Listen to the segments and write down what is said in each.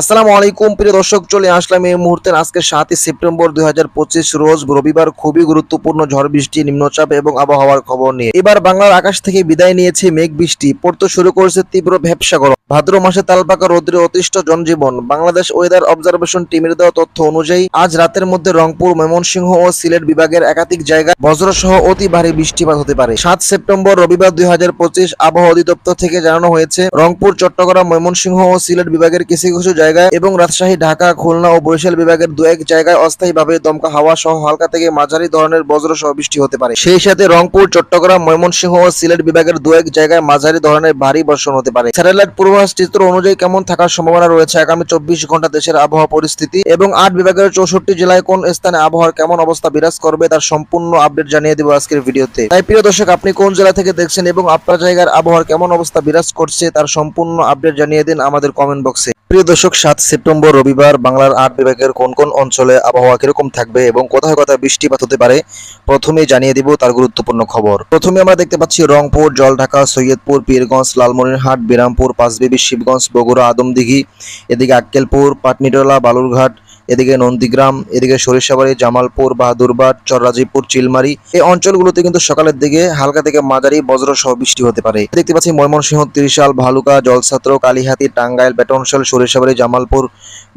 আসসালামু আলাইকুম, প্রিয় দর্শক, চলে আসলাম এই মুহূর্তে। আজকে সাতই সেপ্টেম্বর দুই হাজার পঁচিশ রোজ রবিবার খুবই গুরুত্বপূর্ণ ঝড় বৃষ্টি, নিম্নচাপ এবং আবহাওয়ার খবর নিয়ে। এবার বাংলার আকাশ থেকে বিদায় নিয়েছে মেঘ বৃষ্টি। পড়তে শুরু করেছে তীব্র গরম। ভাদ্র মাসে তালপাকা রৌদ্রে অতিষ্ঠ জনজীবন। বাংলাদেশ ওয়েদার অবজারভেশন টিমের দেওয়া তথ্য অনুযায়ী, আজ রাতের মধ্যে রংপুর, ময়মনসিংহ ও সিলেট বিভাগের একাধিক জায়গায় বজ্রসহ অতি ভারী বৃষ্টিপাত হতে পারে। সাত সেপ্টেম্বর রবিবার দুই হাজার পঁচিশ আবহাওয়া অধিদপ্তর থেকে জানানো হয়েছে, রংপুর, চট্টগ্রাম, ময়মনসিংহ ও সিলেট বিভাগের কিছু কিছু জায়গায় এবং রাজশাহী, ঢাকা, খুলনা ও বরিশাল বিভাগের দু এক জায়গায় অস্থায়ীভাবে দমকা হাওয়া সহ হালকা থেকে মাঝারি ধরনের বজ্র সহ বৃষ্টি হতে পারে। সেই সাথে রংপুর, চট্টগ্রাম, ময়মনসিংহ ও সিলেট বিভাগের দু এক জায়গায় মাঝারি ধরনের ভারী বর্ষণ হতে পারে। স্যাটেলাইট পূর্বাভাস চিত্র অনুযায়ী কেমন থাকার সম্ভাবনা রয়েছে? আগামী চব্বিশ ঘণ্টা দেশের আবহাওয়া পরিস্থিতি এবং আট বিভাগের চৌষট্টি জেলায় কোন স্থানে আবহাওয়ার কেমন অবস্থা বিরাজ করবে তার সম্পূর্ণ আপডেট জানিয়ে দেবো আজকের ভিডিওতে। তাই প্রিয় দর্শক, আপনি কোন জেলা থেকে দেখছেন এবং আপনার জায়গার আবহাওয়ার কেমন অবস্থা বিরাজ করছে তার সম্পূর্ণ আপডেট জানিয়ে দিন আমাদের কমেন্ট বক্সে। প্রিয় দর্শক, সাত সেপ্টেম্বর রবিবার বাংলার আট বিভাগের কোন কোন অঞ্চলে আবহাওয়া কীরকম থাকবে এবং কোথায় কোথায় বৃষ্টিপাত হতে পারে প্রথমে জানিয়ে দিব তার গুরুত্বপূর্ণ খবর। প্রথমে আমরা দেখতে পাচ্ছি রংপুর, জলঢাকা, সৈয়দপুর, পীরগঞ্জ, লালমনিরহাট, বিরামপুর, পাঁচবিবি, শিবগঞ্জ, বগুড়া, আদমদিঘি, এদিকে আক্কেলপুর, পাটনিটলা, বালুরঘাট এদিকে নন্দীগ্রাম, এদিকে সরিষাবাড়ি, জামালপুর, বাহাদুরবাদ চররাজিপুর চিলমারি। এই অঞ্চলগুলোতে কিন্তু সকালের দিকে হালকা থেকে মাঝারি বজ্র সহ বৃষ্টি হতে পারে। দেখতে পাচ্ছি ময়মনসিংহ, ত্রিশাল, ভালুকা, জলছাত্র, কালীহাতি, টাঙ্গাইল বেটনশাল সরিষাবাড়ি, জামালপুর,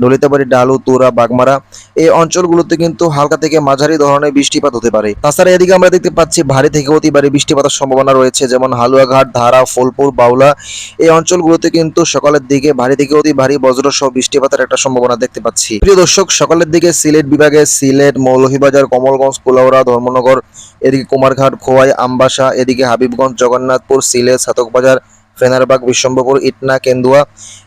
ললিতাবাড়ি, ডালু, তুরা, বাগমারা। এই অঞ্চলগুলোতে কিন্তু হালকা থেকে মাঝারি ধরনের বৃষ্টিপাত হতে পারে। তাছাড়া এদিকে আমরা দেখতে পাচ্ছি ভারী থেকে অতি ভারী বৃষ্টিপাতের সম্ভাবনা রয়েছে, যেমন হালুয়াঘাট, ধারা, ফুলপুর, বাউলা। এই অঞ্চলগুলোতে কিন্তু সকালের দিকে ভারী থেকে অতি ভারী বজ্র সহ বৃষ্টিপাতের একটা সম্ভাবনা দেখতে পাচ্ছি। প্রিয় দর্শক সকালের দিকে সিলেট বিভাগে সিলেট, মৌলভীবাজার, কমলগঞ্জ কুলাউড়া ধর্মনগর, এদিকে কুমারঘাট, খোয়াই, আমবাসা, এদিকে হাবিবগঞ্জ, জগন্নাথপুর, সিলেট, সাতকবাজার, ফেনারবাগ বিশ্বম্বপুর ইটনা, কেন্দুয়া।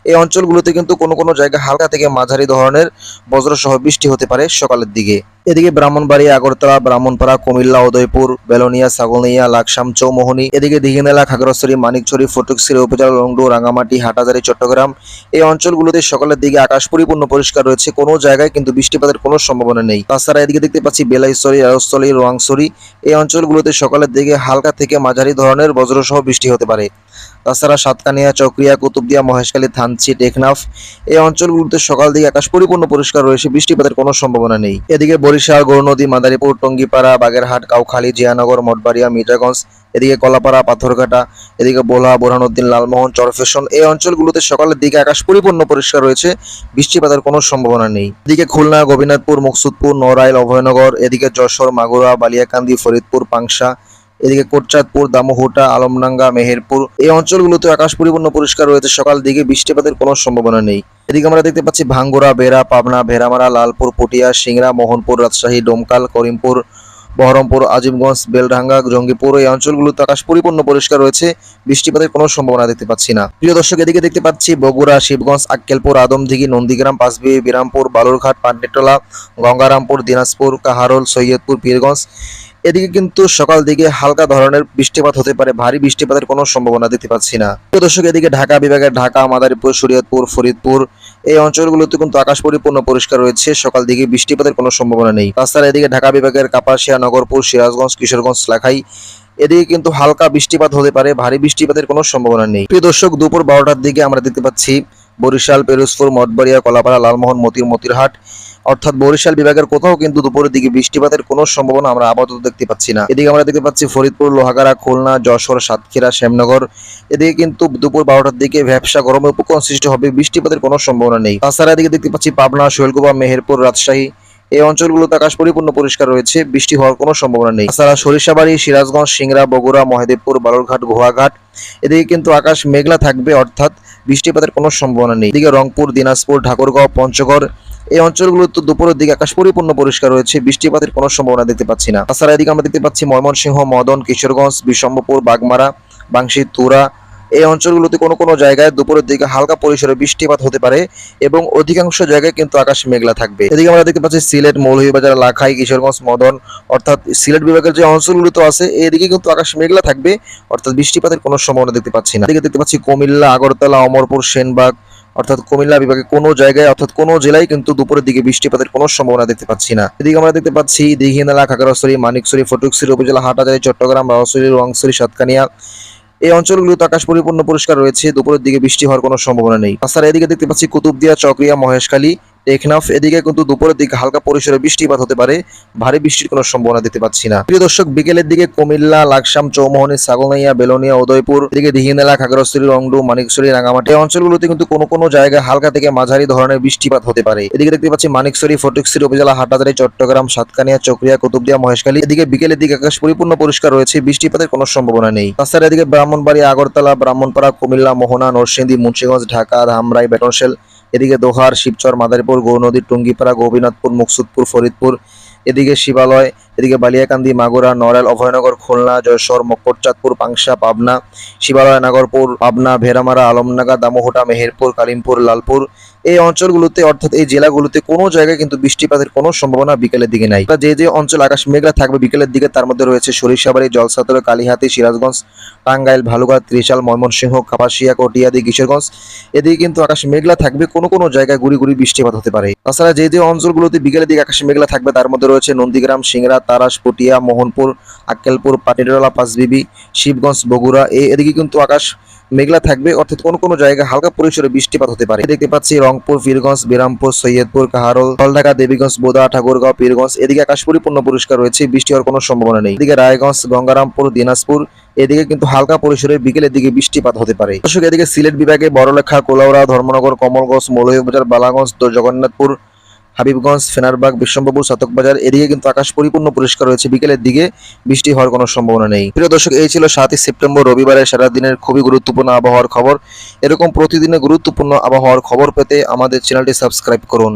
এই অঞ্চলগুলোতে কিন্তু কোনো কোনো জায়গায় হালকা থেকে মাঝারি ধরনের বজ্রসহ বৃষ্টি হতে পারে সকালের দিকে। এদিকে ব্রাহ্মণবাড়ি আগরতলা, ব্রাহ্মণপাড়া, কুমিল্লা, উদয়পুর, বেলোনিয়া, ছাগলনিয়া, লাকসাম, চৌমোহনী, এদিকে দিঘিনালা, খাগড়াছড়ি মানিকছড়ি ফটকছড়ি উপজেলা, লংডু, রাঙামাটি, হাটাজারি, চট্টগ্রাম, এই অঞ্চলগুলোতে সকালের দিকে আকাশ পরিপূর্ণ পরিষ্কার রয়েছে। কোনো জায়গায় কিন্তু বৃষ্টিপাতের কোনো সম্ভাবনা নেই। তাছাড়া এদিকে দেখতে পাচ্ছি বেলাইছড়ি রাজস্থলী রোয়াংছড়ি, এই অঞ্চলগুলোতে সকালের দিকে হালকা থেকে মাঝারি ধরনের বজ্রসহ বৃষ্টি হতে পারে। তাছাড়া সাতকানিয়া, চক্রিয়া, কুতুবদিয়া, মহেশখালী, থানচি, টেকনাফ, এই অঞ্চলগুলোতে সকাল দিকে আকাশ পরিপূর্ণ পরিষ্কার রয়েছে। বৃষ্টিপাতের কোনো সম্ভাবনা নেই। এদিকে বরিশাল, গৌরনদী, মাদারীপুর, টঙ্গিপাড়া, বাগেরহাট, কাউখালী, জিয়ানগর, মঠবাড়িয়া মির্জাগঞ্জ এদিকে কলাপাড়া, পাথরঘাটা, এদিকে বোলা বোরহানুদ্দিন, লালমোহন, চরফেশন এই অঞ্চলগুলোতে সকালের দিকে আকাশ পরিপূর্ণ পরিষ্কার রয়েছে। বৃষ্টিপাতের কোনো সম্ভাবনা নেই। এদিকে খুলনা গোবিনাথপুর মুকসুদপুর নরাইল অভয়নগর, এদিকে যশোর, মাগুরা, বালিয়াকান্দি, ফরিদপুর, পাংশা এদিকে কোটচাঁদপুর দামোহটা আলমডাঙ্গা, মেহেরপুর, এই অঞ্চলগুলোতে আকাশ পরিপূর্ণ পরিষ্কার রয়েছে। সকাল দিকে বৃষ্টিপাতের কোনো সম্ভাবনা নেই। এদিকে আমরা দেখতে পাচ্ছি ভাঙ্গুরা, বেড়া, পাবনা, ভেড়ামারা, লালপুর, পটিয়া, সিংড়া, মোহনপুর, রাজশাহী, ডোমকাল, করিমপুর, বহরমপুর, আজিমগঞ্জ, বেলডাঙ্গা, জঙ্গিপুর, এই অঞ্চলগুলোতে আকাশ পরিপূর্ণ পরিষ্কার রয়েছে। বৃষ্টিপাতের কোনো সম্ভাবনা দেখতে পাচ্ছি না। প্রিয় দর্শক, এদিকে দেখতে পাচ্ছি বগুড়া, শিবগঞ্জ, আক্কেলপুর, আদমদিঘি, নন্দীগ্রাম পাঁচবি বিরামপুর, বালুরঘাট, পান্ডেটলা, গঙ্গারামপুর, দিনাজপুর, কাহারোল, সৈয়দপুর, পীরগঞ্জ এদিকে কিন্তু সকাল দিকে হালকা ধরনের বৃষ্টিপাত হতে পারে। ভারী বৃষ্টিপাতের কোনো সম্ভাবনা দেখতে পাচ্ছি না। দর্শক, এদিকে ঢাকা বিভাগের ঢাকা, মাদারীপুর, শরীয়তপুর, ফরিদপুর এই অঞ্চলগুলোতে কিন্তু আকাশ পরিপূর্ণ পরিষ্কার রয়েছে। সকাল দিকে বৃষ্টিপাতের কোনো সম্ভাবনা নেই। তাছাড়া এদিকে ঢাকা বিভাগের কাপাসিয়া, নগরপুর, সিরাজগঞ্জ, কিশোরগঞ্জ, লাখাই এদিকে কিন্তু হালকা বৃষ্টিপাত হতে পারে। ভারী বৃষ্টিপাতের কোনো সম্ভাবনা নেই। প্রিয় দর্শক, দুপুর বারোটার দিকে আমরা দেখতে পাচ্ছি বরিশাল, পেরুজপুর, মঠবাড়িয়া, কলাপাড়া, লালমোহন, মতির, মতিরহাট অর্থাৎ বরিশাল বিভাগের কোথাও কিন্তু দুপুরের দিকে বৃষ্টিপাতের কোনো সম্ভাবনা আমরা আপাতত দেখতে পাচ্ছি না। এদিকে আমরা দেখতে পাচ্ছি ফরিদপুর, লোহাগাড়া, খুলনা, যশোর, সাতক্ষীরা, শ্যামনগর। এদিকে কিন্তু দুপুর বারোটার দিকে ভ্যাবসা গরমে উপকরণ সৃষ্টি হবে, বৃষ্টিপাতের কোনো সম্ভাবনা নেই। তাছাড়া এদিকে দেখতে পাচ্ছি পাবনা, শৈলকুপা, মেহেরপুর, রাজশাহী এই অঞ্চলগুলোতে আকাশ পরিপূর্ণ পরিষ্কার রয়েছে, বৃষ্টি হওয়ার কোনো সম্ভাবনা নেই। তাছাড়া সরিষাবাড়ি, সিরাজগঞ্জ, সিংড়া, বগুড়া, মহেদেবপুর, বালুরঘাট, গোহাঘাট, এদিকে কিন্তু আকাশ মেঘলা থাকবে, অর্থাৎ বৃষ্টিপাতের কোনো সম্ভাবনা নেই। এদিকে রংপুর, দিনাজপুর, ঠাকুরগাঁও, পঞ্চগড় এই অঞ্চলগুলোতে দুপুরের দিকে আকাশ পরিপূর্ণ পরিষ্কার রয়েছে, বৃষ্টিপাতের কোনো সম্ভাবনা দেখতে পাচ্ছি না। তাছাড়া এদিকে আমরা দেখতে পাচ্ছি ময়মনসিংহ, মদন, কিশোরগঞ্জ বিশম্বপুর বাগমারা, বাংশী, তুরা এই অঞ্চলগুলোতে কোনো কোনো জায়গায় দুপুরের দিকে হালকা পরিসরে বৃষ্টিপাত হতে পারে এবং অধিকাংশ জায়গায় কিন্তু আকাশ মেঘলা থাকবে। এদিকে আমরা দেখতে পাচ্ছি সিলেট, মৌলভীবাজার, লাখাই, কিশোরগঞ্জ, মদন, অর্থাৎ সিলেট বিভাগের যে অঞ্চলগুলোতে আছে, এদিকে কিন্তু আকাশ মেঘলা থাকবে, অর্থাৎ বৃষ্টিপাতের কোনো সম্ভাবনা দেখতে পাচ্ছি না। এদিকে দেখতে পাচ্ছি কুমিল্লা, আগরতলা, অমরপুর, সেনবাগ অর্থাৎ কুমিল্লা বিভাগে কোনো জায়গায়, অর্থাৎ কোনো জেলায় কিন্তু দুপুরের দিকে বৃষ্টিপাতের কোনো সম্ভাবনা দেখতে পাচ্ছি না। এদিকে আমরা দেখতে পাচ্ছি দিঘিনালা খাগড়াছড়ি, মানিকছড়ি, ফটুকছড়ি, উপজেলা হাটাজারি চট্টগ্রাম, রাওয়াছড়ি, রোয়াংছড়ি, সাতকানিয়া। এই অঞ্চলগুলোতে আকাশ পরিপূর্ণ পরিষ্কার রয়েছে। দুপুরের দিকে বৃষ্টি হওয়ার কোনো সম্ভাবনা নেই। রাস্তার এদিকে দেখতে পাচ্ছি কুতুবদিয়া, চকরিয়া, মহেশখালী টেকনাফ এদিকে কিন্তু দুপুরের দিকে হালকা পরিসরে বৃষ্টিপাত হতে পারে। ভারী বৃষ্টির কোনো সম্ভাবনা দেখতে পাচ্ছি না। প্রিয় দর্শক, বিকেলের দিকে কুমিল্লা, লাকসাম, চৌমোহনী, ছাগলনাইয়া, বেলোনিয়া, উদয়পুর, এদিকে দিহিনেলা, খাগড়াছড়ি, রংডু, মানিকছড়ি, রাঙামাটি অঞ্চলগুলোতে কিন্তু কোনো কোনো জায়গায় হালকা থেকে মাঝারি ধরনের বৃষ্টিপাত হতে পারে। এদিকে দেখতে পাচ্ছি মানিকছড়ি, ফটিকছড়ি উপজেলা হাটাজারি চট্টগ্রাম, সাতকানিয়া, চকরিয়া, কুতুবদিয়া, মহেশখালী, এদিকে বিকেলের দিকে আকাশ পরিপূর্ণ পরিষ্কার রয়েছে, বৃষ্টিপাতের কোনো সম্ভাবনা নেই। তাছাড়া এদিকে ব্রাহ্মণবাড়ি আগরতলা, ব্রাহ্মণপাড়া, কুমিল্লা, মোহনা, নরসিংদী, মুন্সিগঞ্জ, ঢাকা, ধামরাই বেটনশেল এদিকে দোহার, শিবচর, মাদারীপুর গৌনদী টুঙ্গিপাড়া, গোপীনাথপুর, মুকসুদপুর, ফরিদপুর, এদিকে শিবালয়, এদিকে বালিয়াকান্দি, মাগুরা, নড়াইল, অভয়নগর, খুলনা, জয়সর মকরচাঁদপুর পাংশা, পাবনা, শিবালয়, নাগরপুর, পাবনা ভেরামারা আলমনাগা, দামোহটা, মেহেরপুর, কালিমপুর, লালপুর এই অঞ্চলগুলোতে, অর্থাৎ এই জেলাগুলোতে কোনো জায়গায় কিন্তু বৃষ্টিপাতের কোনো সম্ভাবনা বিকেলের দিকে নাই। যে যে অঞ্চল আকাশ মেঘলা থাকবে বিকেলের দিকে, তার মধ্যে রয়েছে সরিষাবাড়ি, জলসাতল, কালীহাতি, সিরাজগঞ্জ, টাঙ্গাইল, ভালুকা, ত্রিশাল, ময়মনসিংহ, কাপাসিয়া, কটিয়াদি, কিশোরগঞ্জ। এদিকে কিন্তু আকাশ মেঘলা থাকবে, কোনো কোনো জায়গায় গুড়ি গুড়ি বৃষ্টিপাত হতে পারে। তাছাড়া যে যে অঞ্চলগুলোতে বিকেলের দিকে আকাশ মেঘলা থাকবে, তার মধ্যে রয়েছে নন্দীগ্রাম সিংরা তারাস, পটিয়া, মোহনপুর, আক্কেলপুর, পাটিডলা, পাঁচবিবি, শিবগঞ্জ, বগুড়া। এদিকে কিন্তু আকাশ মেঘলা থাকবে, অর্থাৎ কোন কোন জায়গায় হালকা পরিসরে বৃষ্টিপাত হতে পারে। দেখতে পাচ্ছি রংপুর পীরগঞ্জ বিরামপুর, সৈয়দপুর, কাহারল জলঢাকা দেবীগঞ্জ, বোদা, ঠাকুরগাঁও পীরগঞ্জ এদিকে আকাশ পরিপূর্ণ পরিষ্কার রয়েছে, বৃষ্টি হওয়ার কোনো সম্ভাবনা নেই। এদিকে রায়গঞ্জ, গঙ্গারামপুর, দিনাজপুর, এদিকে কিন্তু হালকা পরিসরে বিকেলের দিকে বৃষ্টিপাত হতে পারে। দর্শক, এদিকে সিলেট বিভাগে বড়লেখা, কোলাউড়া, ধর্মনগর, কমলগঞ্জ, মৌলভীবাজার, বালাগঞ্জ, জগন্নাথপুর হাবিবগঞ্জ, ফেনারবাগ বিশ্বম্বপুর সাতকবাজার, এদিকে কিন্তু আকাশ পরিপূর্ণ পরিষ্কার রয়েছে। বিকেলের দিকে বৃষ্টি হওয়ার কোনো সম্ভাবনা নেই। প্রিয় দর্শক, এই ছিল সাতই সেপ্টেম্বর রবিবারের সারা দিনের খুবই গুরুত্বপূর্ণ আবহাওয়ার খবর। এরকম প্রতিদিনের গুরুত্বপূর্ণ আবহাওয়ার খবর পেতে আমাদের চ্যানেলটি সাবস্ক্রাইব করুন।